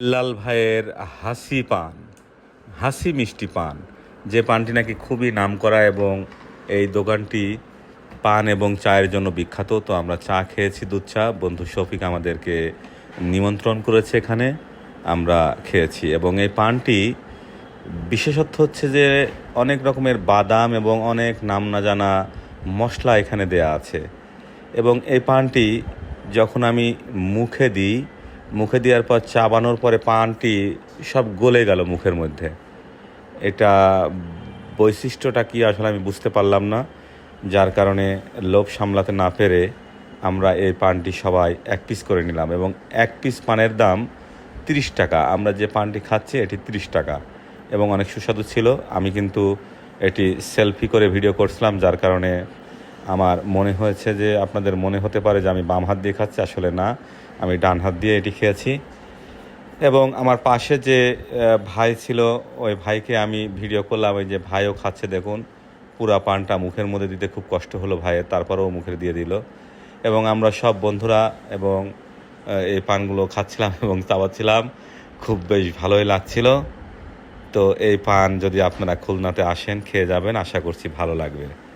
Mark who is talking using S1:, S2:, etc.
S1: লাল ভাইয়ের হাসি পান, হাসি মিষ্টি পান। যে পানটি নাকি খুবই নামকরা এবং এই দোকানটি পান এবং চায়ের জন্য বিখ্যাত, তো আমরা চা খেয়েছি, দুধ চা। বন্ধু শফিক আমাদেরকে নিমন্ত্রণ করেছে এখানে, আমরা খেয়েছি। এবং এই পানটি বিশেষত্ব হচ্ছে যে অনেক রকমের বাদাম এবং অনেক নাম না জানা মশলা এখানে দেয়া আছে। এবং এই পানটি যখন আমি মুখে দিই মুখে দেওয়ার পর চাবানোর পরে পানটি সব গলে গেল মুখের মধ্যে। এটা বৈশিষ্ট্যটা কি আসলে আমি বুঝতে পারলাম না, যার কারণে লোভ সামলাতে না পেরে আমরা এই পানটি সবাই এক পিস করে নিলাম এবং এক পিস পানের দাম তিরিশ টাকা। আমরা যে পানটি খাচ্ছি, এটি তিরিশ টাকা এবং অনেক সুস্বাদু ছিল। আমি কিন্তু এটি সেলফি করে ভিডিও করছিলাম, যার কারণে আমার মনে হয়েছে যে আপনাদের মনে হতে পারে যে আমি বাম হাত দিয়ে খাচ্ছি, আসলে না। আমি ডান হাত দিয়ে এটি খেয়েছি। এবং আমার পাশে যে ভাই ছিল, ওই ভাইকে আমি ভিডিও করলাম, ওই যে ভাইও খাচ্ছে, দেখুন। পুরা পানটা মুখের মধ্যে দিতে খুব কষ্ট হলো ভাইয়ের, তারপরেও মুখের দিয়ে দিল। এবং আমরা সব বন্ধুরা এবং এই পানগুলো খাচ্ছিলাম এবং চাবাচ্ছিলাম খুব বেশ ভালোই লাগছিল। তো এই পান যদি আপনারা খুলনাতে আসেন, খেয়ে যাবেন, আশা করছি ভালো লাগবে।